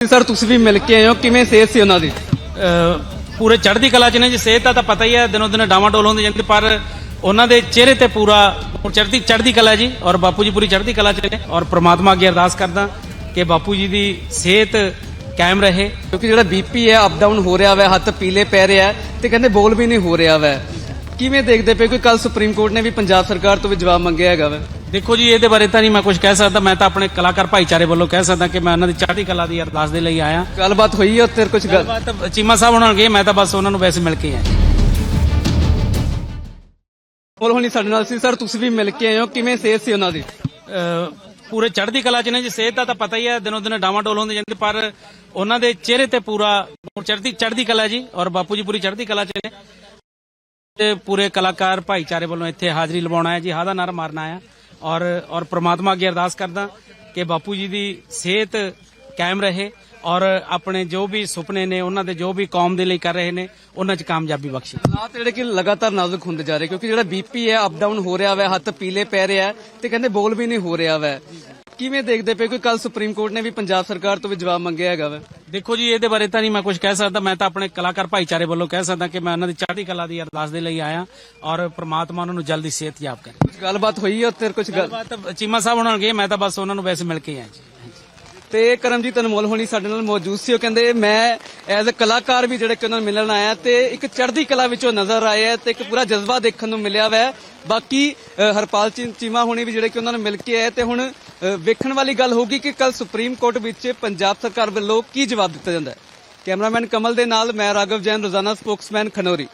Sir ਤੁਸੀਂ ਵੀ ਮਿਲ ਕੇ ਆਏ ਹੋ। ਕਿਵੇਂ ਸਿਹਤ ਸੀ ਉਹਨਾਂ ਦੀ? ਪੂਰੇ ਚੜ੍ਹਦੀ ਕਲਾ ਚ ਨੇ ਜੀ। ਸਿਹਤ ਦਾ ਤਾਂ ਪਤਾ ਹੀ ਹੈ ਦਿਨੋਂ ਦਿਨ ਡਾਵਾਡੋਲ ਹੁੰਦੀ ਜਾਂਦੀ ਪਰ ਉਹਨਾਂ ਦੇ ਚਿਹਰੇ ਤੇ ਪੂਰਾ ਚੜ੍ਹਦੀ ਚੜ੍ਹਦੀ ਕਲਾ ਜੀ ਔਰ ਬਾਪੂ ਜੀ ਪੂਰੀ ਚੜ੍ਹਦੀ ਕਲਾ ਚ ਨੇ। ਔਰ ਪ੍ਰਮਾਤਮਾ ਅੱਗੇ ਅਰਦਾਸ ਕਰਦਾ ਕਿ ਬਾਪੂ ਜੀ ਦੀ ਸਿਹਤ ਕਾਇਮ ਰਹੇ। ਕਿਉਂਕਿ ਜਿਹੜਾ ਬੀਪੀ ਹੈ ਅਪ ਡਾਊਨ ਹੋ ਰਿਹਾ ਵਾ ਹੱਥ ਪੀਲੇ ਪੈ ਰਿਹਾ ਹੈ ਤੇ ਕਹਿੰਦੇ ਬੋਲ ਵੀ ਨਹੀਂ ਹੋ ਰਿਹਾ ਵਾ। ਕਿਵੇਂ ਦੇਖਦੇ ਪਏ? ਕੋਈ ਕੱਲ ਸੁਪਰੀਮ ਕੋਰਟ ਨੇ ਵੀ ਪੰਜਾਬ ਸਰਕਾਰ ਤੋਂ ਵੀ ਜਵਾਬ ਮੰਗਿਆ ਹੈਗਾ ਵਾ। ਦੇਖੋ ਜੀ ਇਹਦੇ ਬਾਰੇ ਤਾਂ ਨਹੀਂ ਮੈਂ ਕੁਝ ਕਹਿ ਸਕਦਾ। ਮੈਂ ਤਾਂ ਆਪਣੇ ਕਲਾਕਾਰ ਭਾਈਚਾਰੇ ਵੱਲੋਂ ਕਹਿ ਸਕਦਾ ਕਿ ਮੈਂ ਉਹਨਾਂ ਦੀ ਚੜ੍ਹਦੀ ਕਲਾ ਦੀ ਅਰਦਾਸ ਦੇ ਲਈ ਆਇਆ। ਗੱਲਬਾਤ ਹੋਈ ਹੈ ਉੱਤੇ ਕੁਝ ਗੱਲ ਗੱਲਬਾਤ ਚੀਮਾ ਸਾਹਿਬ ਉਹਨਾਂ ਗਏ ਮੈਂ ਤਾਂ ਬਸ ਉਹਨਾਂ ਨੂੰ ਵੈਸੇ ਮਿਲ ਕੇ ਆਇਆ। ਬੋਲ ਹੋਣੀ ਸਾਡੇ ਨਾਲ ਸੀ। ਸਰ ਤੁਸੀਂ ਵੀ ਮਿਲ ਕੇ ਆਏ ਹੋ। ਕਿਵੇਂ ਸਿਹਤ ਸੀ ਉਹਨਾਂ ਦੀ? ਪੂਰੇ ਚੜ੍ਹਦੀ ਕਲਾ ਚ ਨੇ ਜੀ। ਸਿਹਤ ਦਾ ਤਾਂ ਪਤਾ ਹੀ ਹੈ ਦਿਨੋਂ ਦਿਨ ਡਾਵਾਡੋਲ ਹੁੰਦੀ ਜਾਂਦੀ ਪਰ ਉਹਨਾਂ ਦੇ ਚਿਹਰੇ ਤੇ ਪੂਰਾ ਚੜ੍ਹਦੀ ਚੜ੍ਹਦੀ ਕਲਾ ਜੀ ਔਰ ਬਾਪੂ ਜੀ ਪੂਰੀ ਚੜ੍ਹਦੀ ਕਲਾ ਚ ਨੇ। ਤੇ ਪੂਰੇ ਕਲਾਕਾਰ ਭਾਈਚਾਰੇ ਵੱਲੋਂ ਇੱਥੇ ਹਾਜ਼ਰੀ ਲਵਾਉਣ ਆਇਆ ਜੀ। ਹਾਦਾ ਨਾਰਾ ਮਾਰਨ ਆਇਆ। ਔਰ ਔਰ ਪ੍ਰਮਾਤਮਾ ਅੱਗੇ ਅਰਦਾਸ ਕਰਦਾ ਕਿ ਬਾਪੂ ਜੀ ਦੀ ਸਿਹਤ ਕਾਇਮ ਰਹੇ ਔਰ ਆਪਣੇ ਜੋ ਵੀ ਸੁਪਨੇ ਨੇ, ਉਹਨਾਂ ਦੇ ਜੋ ਵੀ ਕੌਮ ਦੇ ਲਈ ਕਰ ਰਹੇ ਨੇ, ਉਹਨਾਂ 'ਚ ਕਾਮਯਾਬੀ ਬਖਸ਼ੇ। ਹਾਲਾਤ ਜਿਹੜੇ ਕਿ ਲਗਾਤਾਰ ਨਾਜ਼ੁਕ ਹੁੰਦੇ ਜਾ ਰਹੇ, ਕਿਉਂਕਿ ਜਿਹੜਾ ਬੀਪੀ ਹੈ ਅਪ ਡਾਊਨ ਹੋ ਰਿਹਾ ਵਾ, ਹੱਥ ਪੀਲੇ ਪੈ ਰਿਹਾ ਤੇ ਕਹਿੰਦੇ ਬੋਲ ਵੀ ਨਹੀਂ ਹੋ ਰਿਹਾ ਵਾ। ਕਿਵੇਂ ਦੇਖਦੇ ਪਏ? ਕੋਈ ਕੱਲ ਸੁਪਰੀਮ ਕੋਰਟ ਨੇ ਵੀ ਪੰਜਾਬ ਸਰਕਾਰ ਤੋਂ ਵੀ ਜਵਾਬ ਮੰਗਿਆ ਹੈਗਾ ਵਾ। ਦੇਖੋ ਜੀ ਇਹਦੇ ਬਾਰੇ ਤਾਂ ਨਹੀਂ ਮੈਂ ਕੁਝ ਕਹਿ ਸਕਦਾ। ਮੈਂ ਤਾਂ ਆਪਣੇ ਕਲਾਕਾਰ ਭਾਈਚਾਰੇ ਵੱਲੋਂ ਕਹਿ ਸਕਦਾ ਕਿ ਮੈਂ ਉਹਨਾਂ ਦੀ ਚੜ੍ਹਦੀ ਕਲਾ ਦੀ ਅਰਦਾਸ ਦੇ ਲਈ ਆਇਆ ਔਰ ਪ੍ਰਮਾਤਮਾ ਉਹਨਾਂ ਨੂੰ ਜਲਦੀ ਸਿਹਤ ਯਾਬ ਕਰੇ। ਕੁਝ ਗੱਲਬਾਤ ਹੋਈ ਹੈ ਉੱਤੇ ਕੁਝ ਗੱਲ ਚੀਮਾ ਸਾਹਿਬ ਉਹਨਾਂ ਗਏ ਮੈਂ ਤਾਂ ਬਸ ਉਹਨਾਂ ਨੂੰ ਵੈਸੇ ਮਿਲ ਕੇ ਆਇਆ ਜੀ। ਤੇ ਕਰਮਜੀਤ ਅਨਮੋਲ ਹੋਣੀ ਸਾਡੇ ਨਾਲ ਮੌਜੂਦ ਸੀ। ਉਹ ਕਹਿੰਦੇ, ਮੈਂ ਐਜ਼ ਅ ਕਲਾਕਾਰ ਵੀ ਜਿਹੜੇ ਕਿ ਉਹਨਾਂ ਨੂੰ ਮਿਲਣ ਆਇਆ ਤੇ ਇੱਕ ਚੜ੍ਹਦੀ ਕਲਾ ਵਿੱਚੋਂ ਨਜ਼ਰ ਆਏ ਹੈ ਤੇ ਇੱਕ ਪੂਰਾ ਜਜ਼ਬਾ ਦੇਖਣ ਨੂੰ ਮਿਲਿਆ ਵੈ। ਬਾਕੀ ਹਰਪਾਲ ਚੀ- ਚੀਮਾ ਹੋਣੀ ਵੀ ਜਿਹੜੇ ਕਿ ਉਹਨਾਂ ਨੂੰ ਮਿਲ ਕੇ ਆਏ ਤੇ ਹੁਣ ਵੇਖਣ ਵਾਲੀ ਗੱਲ ਹੋਗੀ ਕਿ ਕੱਲ ਸੁਪਰੀਮ ਕੋਰਟ ਵਿੱਚ ਪੰਜਾਬ ਸਰਕਾਰ ਵੱਲੋਂ ਕੀ ਜਵਾਬ ਦਿੱਤਾ ਜਾਂਦਾ ਹੈ। ਕੈਮਰਾਮੈਨ ਕਮਲ ਦੇ ਨਾਲ ਮੈਂ ਰਾਘਵ ਜੈਨ, ਰੋਜ਼ਾਨਾ ਸਪੋਕਸਮੈਨ ਖਨੌਰੀ।